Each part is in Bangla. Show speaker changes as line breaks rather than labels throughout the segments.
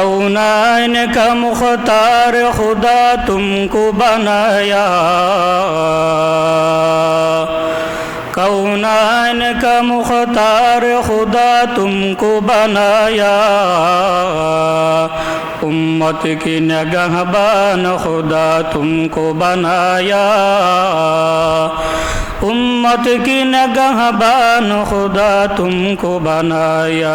کونائن کا مختار خدا تم کو بنایا۔ کونائن کا مختار خدا تم کو بنایا۔ امت کی نگہ بان خدا تم کو بنایا۔ امت کی نگہ بان خدا تم کو بنایا۔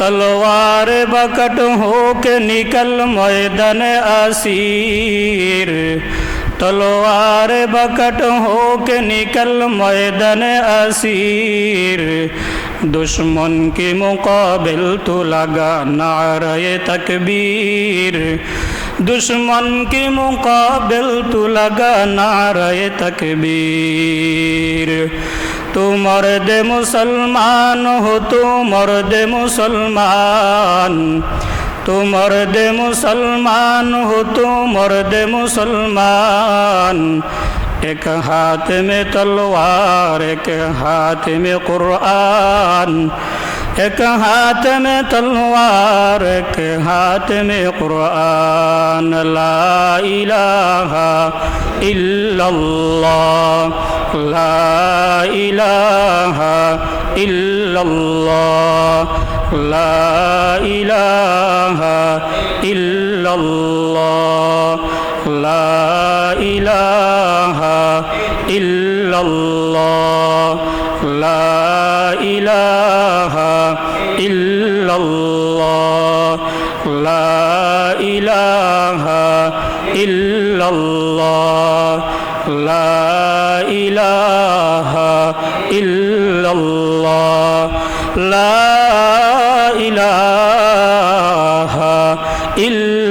तलवार बकट हो के निकल मैदान असीर तलवार बकट हो के निकल मैदान असीर दुश्मन के मुकाबिल तो लगा नारे तकबीर दुश्मन के मुकाबिल तो लगा नारे तकबीर तू मर्द मुसलमान हो तू मर्द मुसलमान तू मर्द मुसलमान हो तू मर्द मुसलमान एक हाथ में तलवार एक हाथ में कुरान एक हाथ में तलवार एक हाथ में कुरान ला इलाहा इल्लल्लाह ला इलाहा इल्लल्लाह ला इलाहा इल्लल्लाह ला इलाहा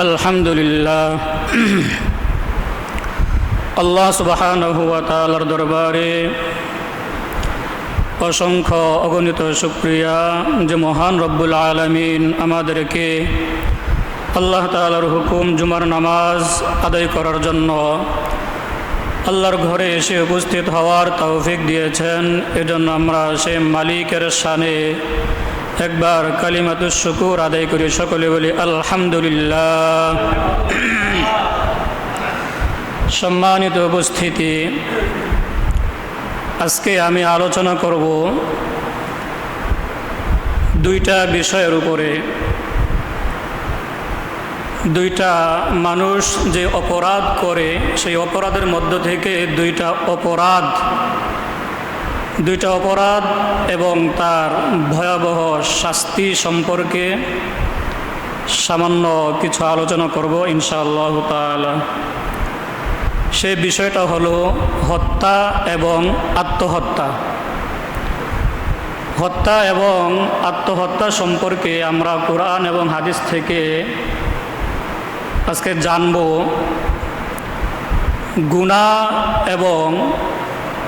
الحمد لله আল্লাহ সুবাহানহু তালার দরবারে অসংখ্য অগণিত শুক্রিয়া যে মহান রব্বুল আলমিন আমাদেরকে আল্লাহ তালার হুকুম জুমার নামাজ আদায় করার জন্য আল্লাহর ঘরে এসে উপস্থিত হওয়ার তৌফিক দিয়েছেন এজন্য আমরা সে মালিকের সানে একবার কালিমাতুর শুকুর আদায় করি সকলে বলি আলহামদুলিল্লাহ। সম্মানিত উপস্থিতি, আজকে আমি আলোচনা করব দুইটা বিষয়ের উপরে। দুইটা মানুষ যে অপরাধ করে, সেই অপরাধের মধ্য থেকে দুইটা অপরাধ দুইটা অপরাধ এবং তার ভয়াবহ শাস্তি সম্পর্কে সামান্য কিছু আলোচনা করব ইনশাআল্লাহ তালা সে বিষয়টা হলো হত্যা এবং আত্মহত্যা। হত্যা এবং আত্মহত্যা সম্পর্কে আমরা কোরআন এবং হাদিস থেকে আজকে জানব গুণা এবং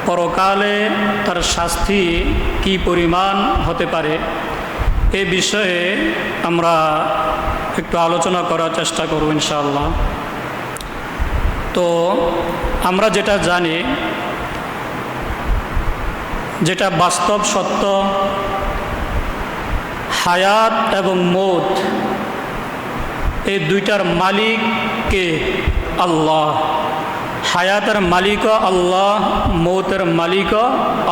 পরকালে তার শাস্তি কি পরিমাণ হতে পারে? এ বিষয়ে আমরা একটু আলোচনা করার চেষ্টা করব ইনশাআল্লাহ। তো আমরা যেটা জানি, যেটা বাস্তব সত্য, হায়াত এবং মৌত এই দুইটার মালিক কে? আল্লাহ। হায়াতের মালিকও আল্লাহ, মৌতের মালিক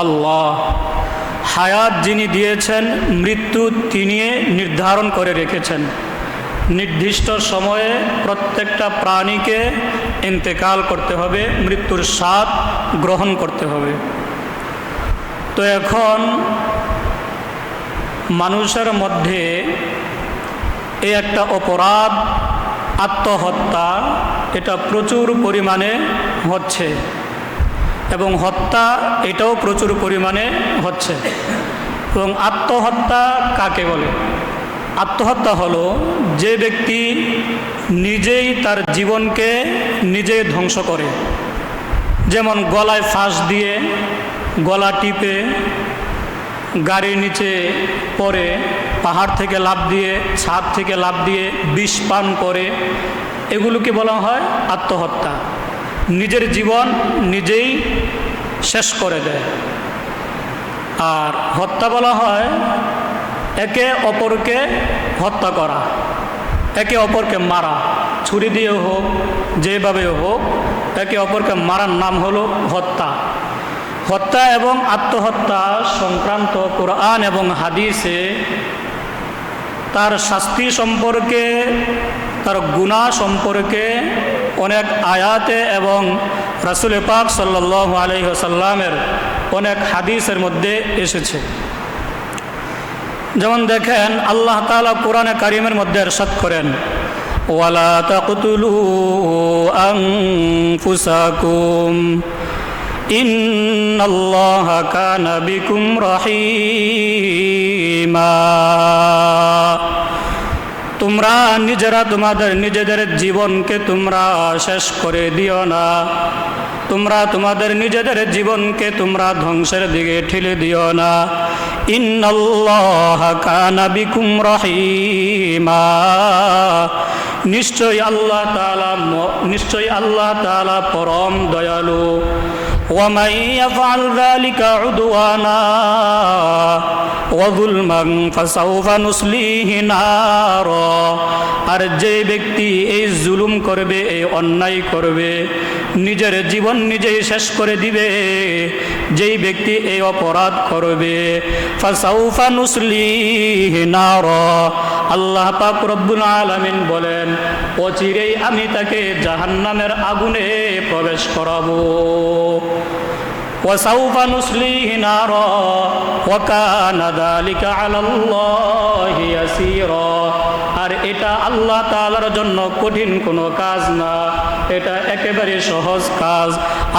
আল্লাহ। হায়াত যিনি দিয়েছেন, মৃত্যু তিনি নির্ধারণ করে রেখেছেন। নির্দিষ্ট সময়ে প্রত্যেকটা প্রাণীকে ইন্তেকাল করতে হবে, মৃত্যুর স্বাদ গ্রহণ করতে হবে। তো এখন মানুষের মধ্যে এই একটা অপরাধ, আত্মহত্যা, এটা প্রচুর পরিমাণে হচ্ছে এবং হত্যা এটাও প্রচুর পরিমাণে হচ্ছে। এবং আত্মহত্যা কাকে বলে? আত্মহত্যা হলো যে ব্যক্তি নিজেই তার জীবনকে নিজে ধ্বংস করে। যেমন গলায় ফাঁস দিয়ে গলা টিপে গাড়ির নিচে পরে পাহাড় থেকে লাভ দিয়ে, ছাদ থেকে লাভ দিয়ে, বিষ পান করে, এগুলোকে বলা হয় আত্মহত্যা। নিজের জীবন নিজেই শেষ করে দেয়। আর হত্যা বলা হয় একে অপরকে হত্যা করা, একে অপরকে মারা, ছুরি দিয়ে হোক, যেভাবে হোক, একে অপরকে মারার নাম হলো হত্যা। হত্যা এবং আত্মহত্যা সংক্রান্ত কোরআন এবং হাদিসে তার শাস্তি সম্পর্কে তার গুণা সম্পর্কে অনেক আয়াতে এবং রাসুল পাক সাল্লাহ আলহিহসাল্লামের অনেক হাদিসের মধ্যে এসেছে। যেমন দেখেন, আল্লাহ তালা কোরআনে কারিমের মধ্যে এরশাদ করেন, ওয়ালা তাকতুলু আনফুসাকুম, ইন্নাল্লাহ কানা বিকুম রহিমা। তোমরা নিজেরা তোমাদের নিজেদের জীবনকে তোমরা শেষ করে দিও না। তোমরা তোমাদের নিজেদের জীবনকে তোমরা ধ্বংসের দিকে ঠেলে দিও না। ইন্নাল্লাহ কানা বিকুম রহিমা। নিশ্চয় আল্লাহ তাআলা নিশ্চয় আল্লাহ তাআলা পরম দয়ালু। ومن يفعل ذلك عدوانا وظلما فسوف نصليه نارا আর যে ব্যক্তি এই জুলুম করবে এই অন্যায় করবে নিজের জীবন নিজেই শেষ করে দিবে যেই ব্যক্তি এই অপরাধ করবে ফাসাউফা নুসলিহি নার আল্লাহ পাক রব্বুল আলামিন বলেন অচিরেই আমি তাকে জাহান্নামের আগুনে প্রবেশ করাবো وسوف نصليه نارا وكان ذلك على الله يسيرا আর এটা আল্লাহ তাআলার জন্য কঠিন কোনো কাজ না এটা একেবারে সহজ কাজ।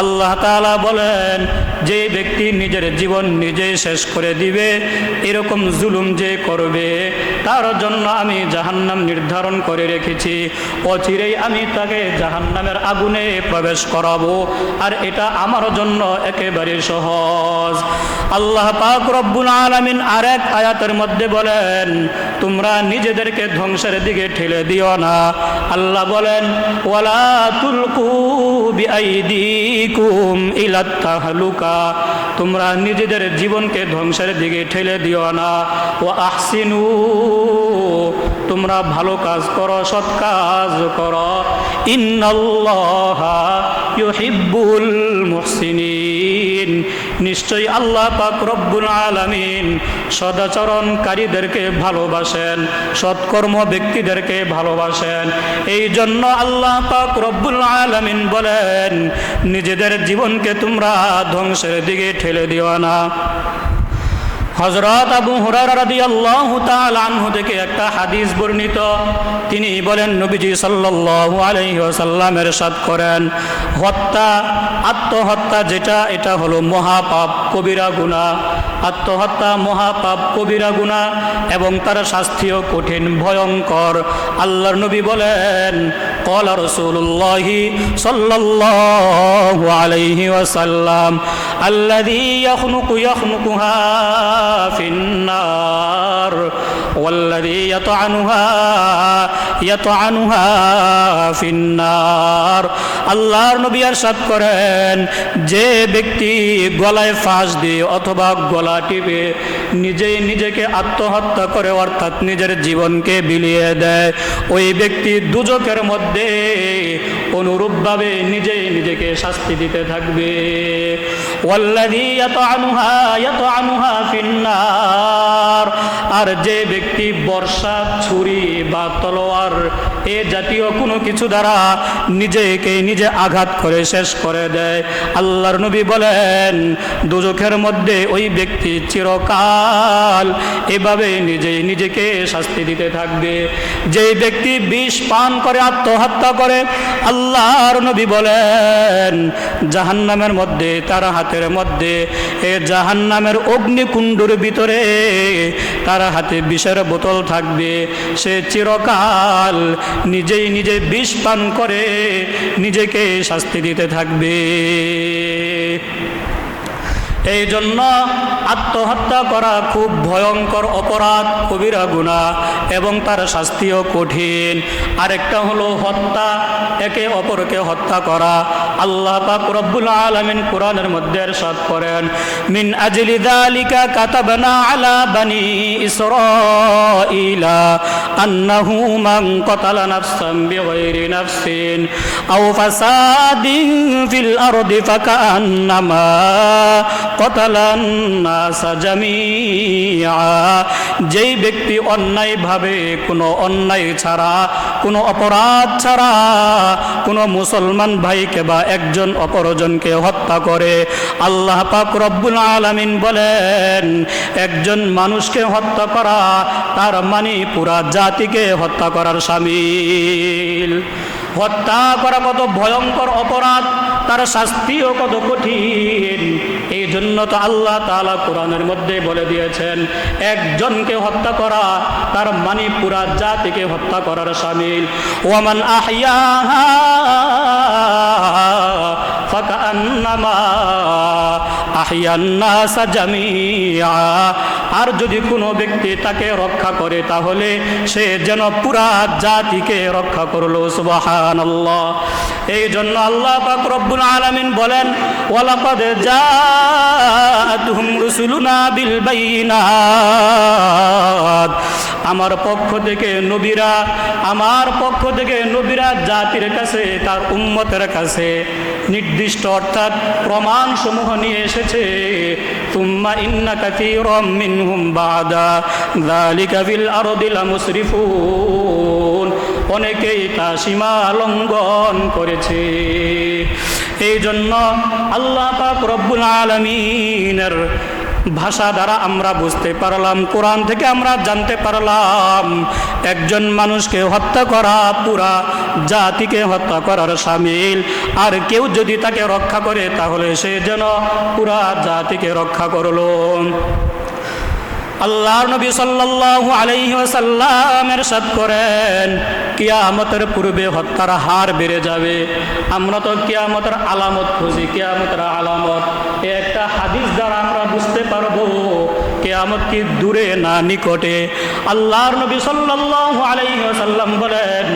আল্লাহ তাআলা বলেন, যে ব্যক্তি নিজের জীবন নিজে শেষ করে দিবে, এরকম জুলুম যে করবে, তার জন্য আমি জাহান্নাম নির্ধারণ করে রেখেছি। অচিরেই আমি তাকে জাহান্নামের আগুনে প্রবেশ করাবো, আর এটা আমার জন্য একেবারে সহজ। আল্লাহ পাক রব্বুল আলামিন আরেক আয়াতের মধ্যে বলেন, তোমরা নিজেদেরকে ধ্বংসের দিকে ঠেলে দিও না। আল্লাহ বলেন, ওয়ালা তোমরা নিজেদের জীবনকে ধ্বংসের দিকে ঠেলে দিও না। ও আহসিনু, তোমরা ভালো কাজ করো, সৎ কাজ করো। ইন্নল্লাহ ইউহিব্বুল মুহসিনিন। নিশ্চয়ই আল্লাহ পাক রব্বুল আলামিন সদাচরণকারীদেরকে ভালোবাসেন, সৎকর্ম ব্যক্তিদেরকে ভালোবাসেন। এই জন্য আল্লাহ পাক রব্বুল আলামিন বলেন, নিজেদের জীবনকে তোমরা ধ্বংসের দিকে ঠেলে দিও না। হজরত আবু থেকে একটা হাদিস বর্ণিত। তিনি বলেন, নবীজি ওয়াসাল্লামের সাদ করেন, হত্যা, আত্মহত্যা যেটা, এটা হলো মহাপাপ, কবিরা গুণা আত্মহত্যা, মহাপাপ, কবিরা গুণা এবং তার শাস্তিও কঠিন, ভয়ঙ্কর। আল্লাহর নবী বলেন قال رسول الله صلى الله عليه وسلم الذي يخنق يخنقها في النار. والذي يطعنها يطعنها في النار আল্লাহর নবী আরশাদ করেন যে ব্যক্তি গলায় ফাঁস দিয়ে অথবা গলা টিপে নিজেই নিজেকে আত্মহত্যা করে অর্থাৎ নিজের জীবনকে বিলিয়ে দেয় ওই ব্যক্তি দুজকের মধ্যে অনুরূপভাবে নিজেই নিজেকে শাস্তি দিতে থাকবে। আর যে ব্যক্তি বর্ষা ছুরি বা তলোয়ার এ জাতীয় কোনো কিছু দ্বারা নিজেকে নিজে আঘাত করে শেষ করে দেয়। আল্লাহর নবী বলেন, দুজখের মধ্যে ওই ব্যক্তি চিরকাল এভাবে নিজেই নিজেকে শাস্তি দিতে থাকবে। যেই ব্যক্তি বিষ পান করে, আত্মহত্যা করে, আল্লাহর নবী বলেন, জাহান্নামের মধ্যে, তার হাতের মধ্যে, এ জাহান্নামের অগ্নিকুণ্ডুর ভিতরে তার হাতে বিষের বোতল থাকবে। সে চিরকাল নিজেই নিজে বিষ পান করে নিজেকে শাস্তি দিতে থাকবে। এই জন্য আত্মহত্যা করা খুব ভয়ঙ্কর অপরাধ কবিরা গুণা এবং তার শাস্তিও কঠিন আরেকটা হলো হত্যা একে অপরকে হত্যা করা আল্লাহ পাক রব্বুল আলামিন কোরআনের মধ্যে ارشاد করেন মিন আজলি যালিকা কাতাবনা আলা বানি ইসরাঈলা আন্নাহু মান قتل نفسا بغير نفس أو فساد في الأرض فكأنما قتل الناس جميعا যেই ব্যক্তি অন্যায়ভাবে কোনো অন্যায় ছাড়া, কোনো অপরাধ ছাড়া, কোনো মুসলমান ভাইকে বা একজন অপরজনকে হত্যা করে, আল্লাহ পাক রব্বুল আলামিন বলেন, একজন মানুষকে হত্যা করা তার মানে পুরা জাতিকে হত্যা করার সামিল। হত্যা করা কত ভয়ঙ্কর অপরাধ, তার শাস্তিও কত কঠিন। জন্য তো আল্লাহ তালা কোরআনের মধ্যে বলে দিয়েছেন, একজনকে হত্যা করা, তার মানে পুরা জাতিকে হত্যা করার সামিল। ওয়ামান আহিয়া জামিয়া আর যদি কোনো ব্যক্তি তাকে রক্ষা করে, তাহলে সে যেন পুরা জাতিকে রক্ষা করল, সুবহানাল্লাহ। এই জন্য আল্লাহ পাক আলামিন বলেন বিল বাইনাত। আমার পক্ষ থেকে নবীরা, আমার পক্ষ থেকে নবীরা জাতির কাছে, তার উম্মতের কাছে নির্দিষ্ট অর্থাৎ প্রমাণ সমূহ নিয়ে এসেছে। তুম্মা বাদা অনেকেই তা সীমা লঙ্ঘন করেছে। এই জন্য আল্লাহ পাক রব্বুল আলামিনের ভাষা দ্বারা আমরা বুঝতে পারলাম, কোরআন থেকে আমরা জানতে পারলাম। একজন মানুষকে হত্যা করা পুরা জাতিকে হত্যা করার সামিল। আর কেউ যদি তাকে রক্ষা করে, তাহলে সে যেন পুরা জাতিকে রক্ষা করল। আল্লাহর নবী সাল্লাল্লাহু আলাইহি ওয়াসাল্লাম করেন, কিয়ামতের পূর্বে হত্যার হার বেড়ে যাবে। আমরা তো কিয়ামতের আলামত খুঁজি, কিয়ামতের আলামত। একটা হাদিস দ্বারা কিয়ামত কি দূরে না নিকটে আল্লাহর নবী সাল্লাল্লাহু আলাইহি ওয়াসাল্লাম বলেন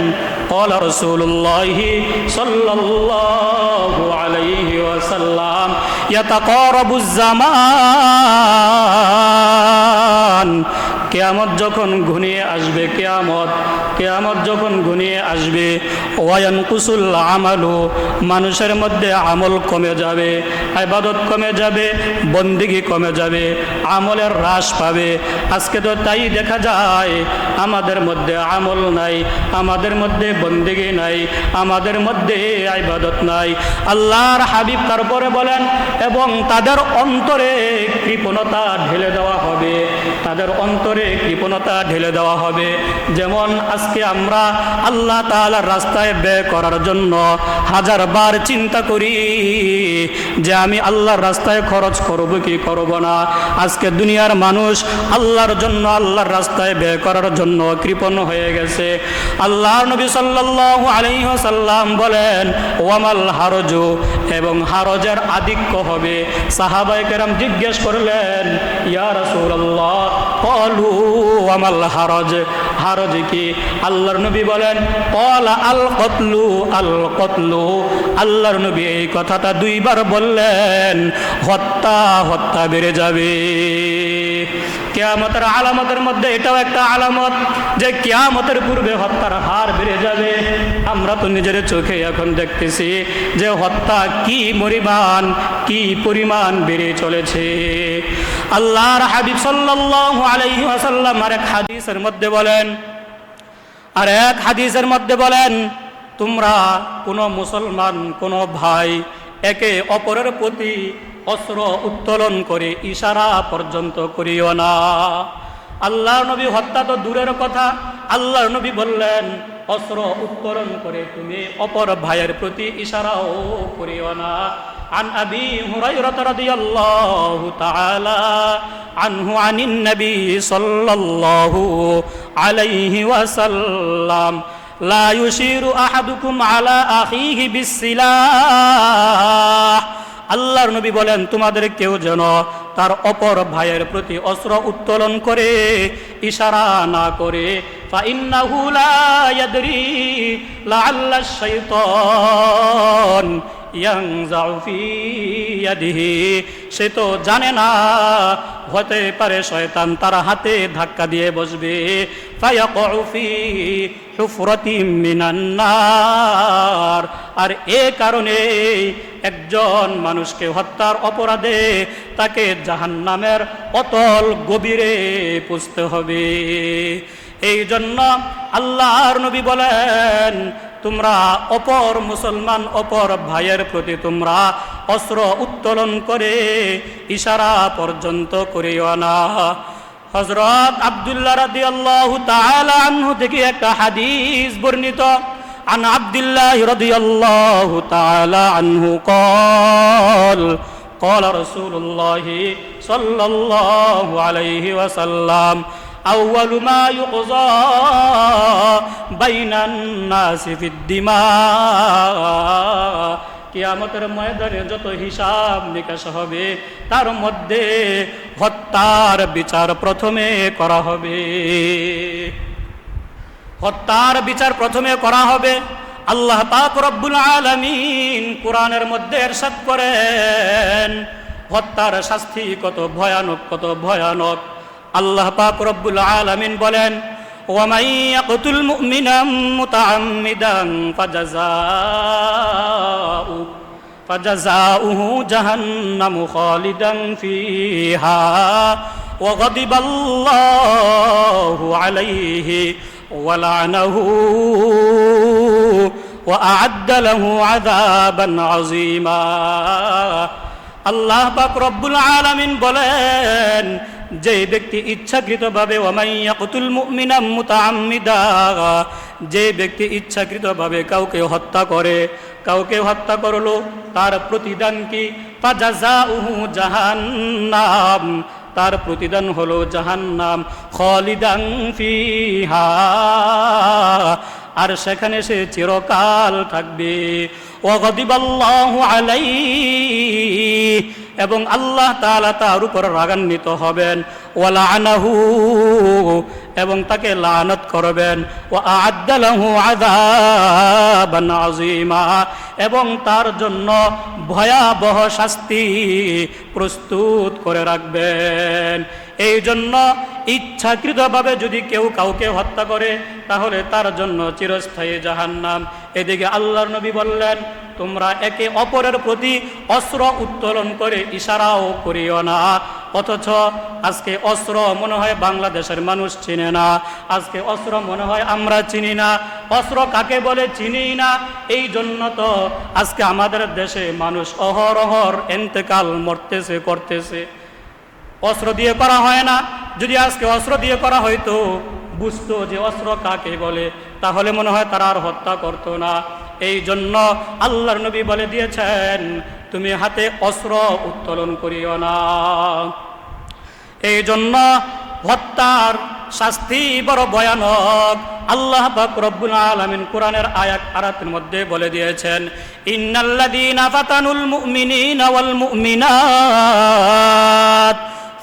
قال رسول الله صلى الله عليه وسلم يتقارب الزمان কেয়ামত যখন ঘনিয়ে আসবে কেয়ামত কেয়ামত যখন ঘনিয়ে আসবে ওয়ান কুসুল আমালু, মানুষের মধ্যে আমল কমে যাবে আবাদত কমে যাবে, বন্দিগি কমে যাবে, আমলের হ্রাস পাবে। আজকে তো তাই দেখা যায়, আমাদের মধ্যে আমল নাই, আমাদের মধ্যে বন্দিগি নাই, আমাদের মধ্যে আইবাদত নাই। আল্লাহর হাবিব তারপরে বলেন, এবং তাদের অন্তরে কৃপণতা ঢেলে দেওয়া তাদের অন্তরে কৃপণতা ঢেলে দেওয়া হবে। যেমন আজকে আমরা আল্লাহ তাআলার রাস্তায় ব্যয় করার জন্য হাজার বার চিন্তা করি যে আমি আল্লাহর রাস্তায় খরচ করব কি করব না। আজকে দুনিয়ার মানুষ আল্লাহর জন্য, আল্লাহর রাস্তায় ব্যয় করার জন্য কৃপণ হয়ে গেছে। আল্লাহর নবী সাল্লাল্লাহু আলাইহি ওয়াসাল্লাম বলেন, ওয়ামাল হারজু এবং হারজের আধিক্য হবে। সাহাবায়ে কেরাম জিজ্ঞেস করলেন, ইয়া রাসূলুল্লাহ কলু আমাল হারজ হারজ কি? আল্লাহর নবী বলেন কলা আল কতলু আল কতলু আল্লাহর নবী এই কথাটা দুইবার বললেন, হত্যা হত্যা বেড়ে যাবে। কেয়ামতের আলামতের মধ্যে এটাও একটা আলামত যে কেয়ামতের পূর্বে হত্যার হার বেড়ে যাবে। আমরা তো নিজের চোখে এখন দেখতেছি যে হত্যা কি পরিমাণ কি পরিমাণ বেড়ে চলেছে। আল্লাহর হাবিব সাল্লাল্লাহু আলাইহি ওয়াসাল্লাম এক হাদিসের মধ্যে বলেন, আর এক হাদিসের মধ্যে বলেন, তোমরা কোনো মুসলমান, কোনো ভাই একে অপরের প্রতি অস্ত্র উত্তোলন করে ইশারা পর্যন্ত করিও না আল্লাহ নবী হত্যা তো দূরের কথা আল্লাহ নবী বললেন অস্ত্র উত্তোলন করে তুমি অপর ভাইয়ের প্রতি ইশারাও করিও না عن أبي هريرة رضي الله تعالى عنه عن النبي صلى الله عليه وسلم লা ইউশিরু আহাদুকুম আলা আখিহি বিসিলাহ। আল্লাহর নবী বলেন, তোমাদের কেউ যেন তার অপর ভাইয়ের প্রতি অস্ত্র উত্তোলন করে, ইশারা না করে সে তো জানে না, হতে পারে শয়তান তার হাতে ধাক্কা দিয়ে বসবে। ফি হুফরাতিম মিনান আর এ কারণে একজন মানুষকে হত্যার অপরাধে তাকে জাহান্নামের অতল গভীরে পুষতে হবে। এই জন্য আল্লাহর নবী বলেন, তোমরা অপর মুসলমান, অপর ভাইয়ের প্রতি তোমরা অস্ত্র উত্তোলন করে ইশারা পর্যন্ত করিও না। হজরত আবদুল্লাহ রাদি আল্লাহ আনহু থেকে একটা হাদিস বর্ণিত عن عبد الله رضي الله تعالى عنه قال قال رسول الله صلى الله عليه وسلم أول ما يقضى بين الناس في الدماء কিয়ামতের ময়দানে যত হিসাব নিকাশ হবে, তার মধ্যে হত্যার বিচার প্রথমে করা হবে। হত্যার বিচার প্রথমে করা হবে। আল্লাহ পাক রব্বুল আলামিন কোরআনের মধ্যে এরশাদ করেন, হত্যার শাস্তি কত ভয়ানক কত ভয়ানক। আল্লাহ পাক রব্বুল আলামিন বলেন ومن يقتل مؤمنا متعمدا فجزاؤه فجزاؤه جهنم خالدا فيها وغضب الله عليه ولعنه وأعد له عذابا عظيما আল্লাহ পাক রব্বুল আলামিন বলেন যে ব্যক্তি ইচ্ছাকৃতভাবে ওমাইয়াকুতুল মুমিনা মুতাআম্মিদা যে ব্যক্তি ইচ্ছাকৃতভাবে কাউকে হত্যা করে, কাউকে হত্যা করল, তার প্রতিদান কি? ফাজাজাউহু জাহান্নাম তার প্রতিদান হলো জাহান্নাম, খলিদান ফিহা। আর সেখানে সে চিরকাল থাকবে। আলাইহি, এবং আল্লাহ তাআলা তার উপর রাগান্বিত হবেন। ওয়ালা আনাহু এবং তাকে লানত করবেন। ও আদালাহু আযাবান আযীমা, এবং তার জন্য ভয়াবহ শাস্তি প্রস্তুত করে রাখবেন। এই জন্য ইচ্ছাকৃতভাবে যদি কেউ কাউকে হত্যা করে, তাহলে তার জন্য চিরস্থায়ী জাহান্নাম। এদিকে আল্লাহর নবী বললেন, তোমরা একে অপরের প্রতি অস্ত্র উত্তোলন করে ইশারাও করিও না। অথচ আজকে অস্ত্র মনে হয় বাংলাদেশের মানুষ চিনে না। আজকে অস্ত্র মনে হয় আমরা চিনি না। অস্ত্র কাকে বলে চিনি না? এই জন্য তো আজকে আমাদের দেশে মানুষ অহরহর এন্তেকাল মরতেছে, করতেছে। অস্ত্র দিয়ে করা হয় না। যদি আজকে অস্ত্র দিয়ে করা হয়তো বুঝতো যে অস্ত্র কাকে বলে, তাহলে মনে হয় তারা আর হত্যা করতো না। এই জন্য আল্লাহর নবী বলে দিয়েছেন, তুমি হাতে অস্ত্র উত্তোলন করিও না। এই জন্য হত্যার শাস্তি বড় ভয়ানক। আল্লাহ রব্বুল আলামিন কোরআনের আয়াত আরাতের মধ্যে বলে দিয়েছেন, ইন্নাল্লাযীনা আফাতানুল মুমিনিনা ওয়াল মুমিনাত।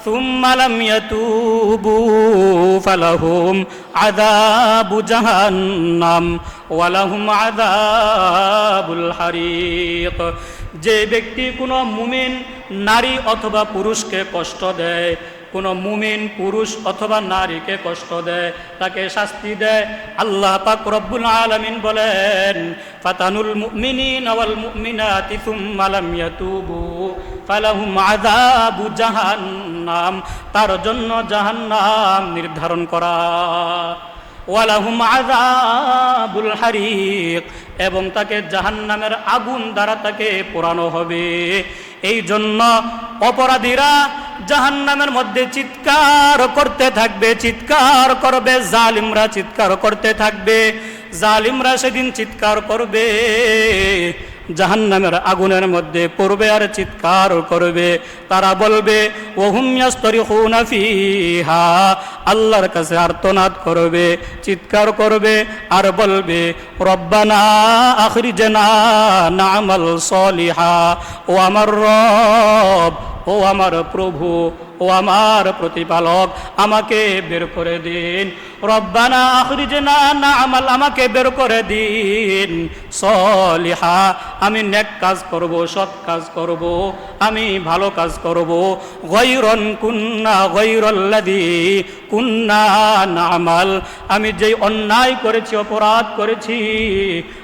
ثم لم يتوبوا فلهم عذاب جهنم ولهم عذاب الحريق যে ব্যক্তি কোনো মুমিন নারী অথবা পুরুষকে কষ্ট দেয়, কোনো মুমিন পুরুষ অথবা নারীকে কষ্ট দেয়, তাকে শাস্তি দেয়। আল্লাহ পাক রব্বুল আলামিন বলেন, ফাতানুল মুমিনিন ওয়াল মুমিনাতি সুম্মা লাম ইয়াতুবু, ফালাহুম আযাবু জাহান্নাম। তার জন্য জাহান্নাম নির্ধারণ করা। আজাবুল হারিক, এবং তাকে জাহান্নামের আগুন দ্বারা তাকে পোড়ানো হবে। এই জন্য অপরাধীরা জাহান্নামের মধ্যে চিৎকার করতে থাকবে, চিৎকার করবে, জালিমরা চিৎকার করতে থাকবে, জালিমরা সেদিন চিৎকার করবে। জাহান্নামের আগুনের মধ্যে পড়বে আর চিৎকার করবে। তারা বলবে ফিহা। আল্লাহর কাছে আর্তনাদ করবে, চিৎকার করবে আর বলবে, রব্বানা আখরিজনা নামাল সলিহা। ও আমার রব, ও আমার প্রভু, ও আমার প্রতিপালক, আমাকে বের করে দিন। রব্বানা আখরিজনা না আমাল, আমাকে বের করে দিন। সলিহা, আমি নেক কাজ করব, সৎ কাজ করব, আমি ভালো কাজ করব। গৈরন কুন্না গৈরল্লাদি কুন্না নামাল। আমি যেই অন্যায় করেছি, অপরাধ করেছি,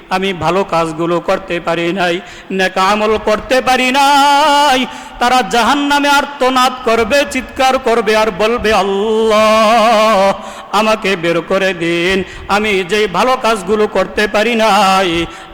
আমি ভালো কাজগুলো করতে পারি নাই, নেক আমল করতে পারি নাই। তারা জাহান নামে আর্তনাদ করবে, চিৎকার করবে আর বলবে, আল্লাহ, আমাকে বের করে দিন। আমি যেই ভালো কাজগুলো করতে পারি নাই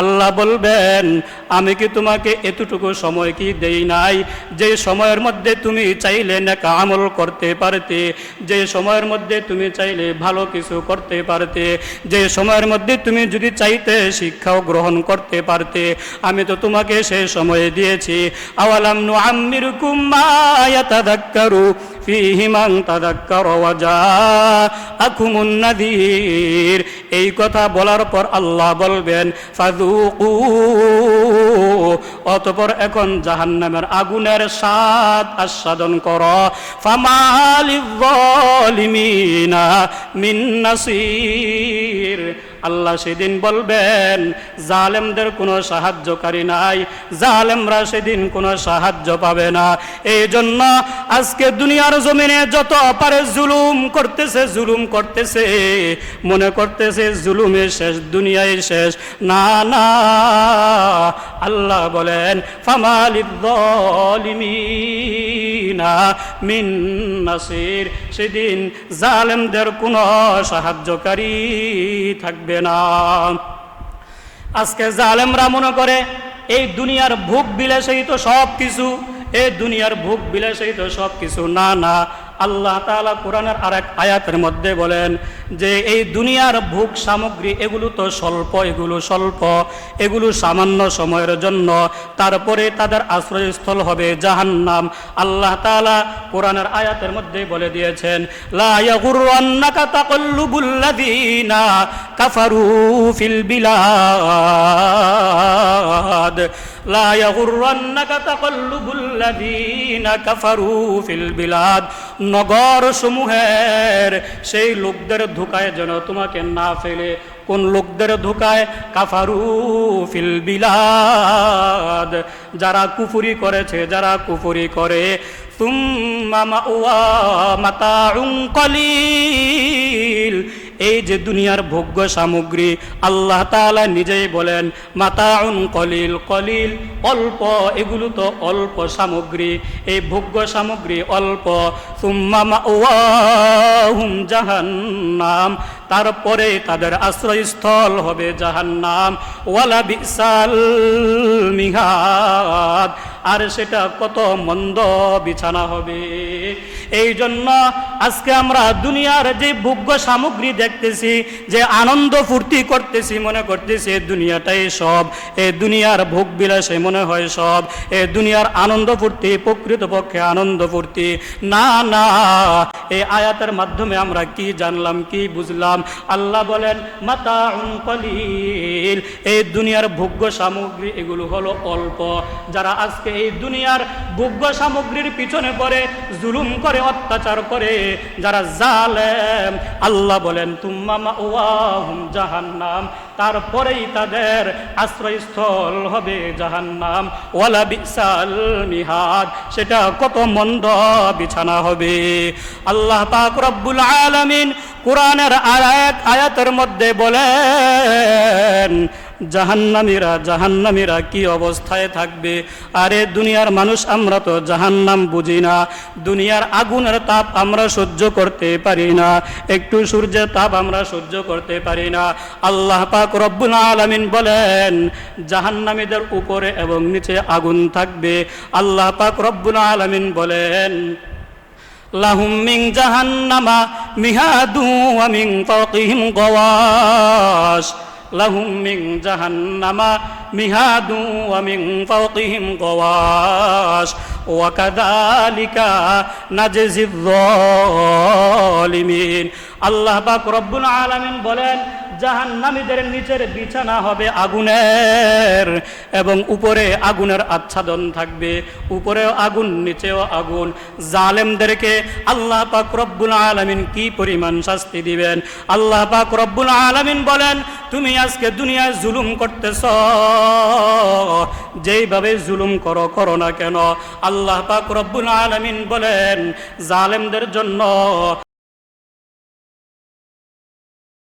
আল্লাহ বলবেন, আমি কি তোমাকে এতটুকু সময় কি দেই নাই? যে সময়ের মধ্যে তুমি চাইলে নেকা আমল করতে পারতে, যে সময়ের মধ্যে তুমি চাইলে ভালো কিছু করতে পারতে, যে সময়ের মধ্যে তুমি যদি চাইতে শিক্ষাও গ্রহণ করতে পারতে, আমি তো তোমাকে সেই সময় দিয়েছি। আওয়ালাম নু আম্মিরকুম মা ইয়াতাযাক্কারু ফীহি মান তাযাক্কারা ওয়া জাআকুমুন নাযীর এই কথা বলার পর আল্লাহ বলবেন ফাদুকু অতপর এখন জাহান্নামের আগুনের স্বাদ আস্বাদন কর। ফামালিমিনা মিন্নাসির মিন নাসির। আল্লাহ সেদিন বলবেন, জালেমদের কোনো সাহায্যকারী নাই, জালেমরা সেদিন কোনো সাহায্য পাবে না। এই জন্য আজকে দুনিয়ার জমিনে যত পারে জুলুম করতেছে জুলুম করতেছে, মনে করতেছে জুলুমে শেষ, দুনিয়ায় শেষ। না না, আল্লাহ বলেন ফামালিদ্দলিমিনা মিন নাসির। সেদিন জালেমদের কোনো সাহায্যকারী থাকবে না। আজকে জালেমরা মনে করে, এই দুনিয়ার ভোগ বিলাসেই তো সব কিছু এই দুনিয়ার ভোগ বিলাসেই তো সব কিছু না না আল্লাহ তাআলা কোরআনের আরেক আয়াতের মধ্যে বলেন যে এই দুনিয়ার ভোগ সামগ্রী এগুলো তো স্বল্প, এগুলো স্বল্প, এগুলো সামান্য সময়ের জন্য। তারপরে তাদের আশ্রয়স্থল হবে জাহান্নাম। আল্লাহ তাআলা কোরআনের আয়াতের মধ্যে বলে দিয়েছেন কাফারু ফিল বিলাদ। লা ইয়াগুররান্নাকা তাকাল্লুবুল্লাযীনা কাফারু ফিল বিলাদ। নগর সমূহের সেই লোকদের ধোকায় যেন তোমাকে না ফেলে। কোন লোকদের ধোকায়? কাফারু ফিল বিলাদ। যারা কুফুরি করেছে, যারা কুফুরি করে। তুম্মা মাওয়া মাতাউন কলিল। এই যে দুনিয়ার ভোগ্য সামগ্রী, আল্লাহ তাআলা নিজেই বলেন, মাতাউন কলিল কলিল, অল্প, এগুলো তো অল্প সামগ্রী, এই ভোগ্য সামগ্রী অল্প। মাওয়াহুম জাহান্নাম, তারপরে তাদের আশ্রয়স্থল হবে জাহান্নাম। ওয়ালা বিশাল মিহাদ আর সেটা কত মন্দ বিছানা হবে। এই জন্য আজকে আমরা দুনিয়ার যে ভোগ্য সামগ্রী দেখতেছি, যে আনন্দ ফুর্তি করতেছি, মনে করতেছি দুনিয়াটাই সব এই দুনিয়ার ভোগ বিলাসে মনে হয় সব এই দুনিয়ার আনন্দ ফুর্তি, প্রকৃতপক্ষে আনন্দ ফুর্তি। না না, এই আয়াতের মাধ্যমে আমরা কি জানলাম, কি বুঝলাম? আল্লাহ বলেন মাতা এই দুনিয়ার ভোগ্য সামগ্রী এগুলো হলো অল্প। যারা আজকে এই দুনিয়ার ভোগ্য সামগ্রীর পিছনে পড়ে জুলুম করে, অত্যাচার করে। যারা জালেম, আল্লাহ বলেন, তুম্মা ওয়াহুম জাহান্নাম। তারপরেই তাদের আশ্রয়স্থল হবে জাহান্নাম। ওয়ালা বিসাল মিহাদ, সেটা কত মন্দ বিছানা হবে। আল্লাহ পাক রব্বুল আলামিন কোরআনের আয়াত, আয়াতের মধ্যে বলেন জাহান্নামীরা জাহান্নামীরা কি অবস্থায় থাকবে? আরে দুনিয়ার মানুষ, আমরা তো জাহান্নাম বুঝি না। দুনিয়ার আগুনের তাপ আমরা সহ্য করতে পারি না। একটু সূর্যের তাপ আমরা সহ্য করতে পারি না। আল্লাহ পাক রব্বুল আলামিন বলেন, জাহান্নামীদের উপরে এবং নিচে আগুন থাকবে। আল্লাহ পাক রব্বুল আলামিন বলেন, লাহুম মিন জাহান্নামা মিহাদু মিন ফাওকিহিম গওয়াশ। লাহুম من জাহান্নামা মিহাদু ومن فوقهم ফাওকিহিম وكذلك نجزي الظالمين আল্লাহ পাক রব্বুল আলামিন বলেন জাহান্নামীদের নিচের বিছানা হবে আগুনের, এবং উপরে আগুনের আচ্ছাদন থাকবে। উপরেও আগুন, নিচেও আগুন। জালেমদেরকে আল্লাহ পাক রব্বুল আলামিন কি পরিমাণ শাস্তি দিবেন? আল্লাহ পাক রব্বুল আলামিন বলেন, তুমি আজকে দুনিয়ায় জুলুম করতেছ। যেইভাবে জুলুম করো করো না কেন? আল্লাহ পাক রব্বুল আলামিন বলেন, জালেমদের জন্য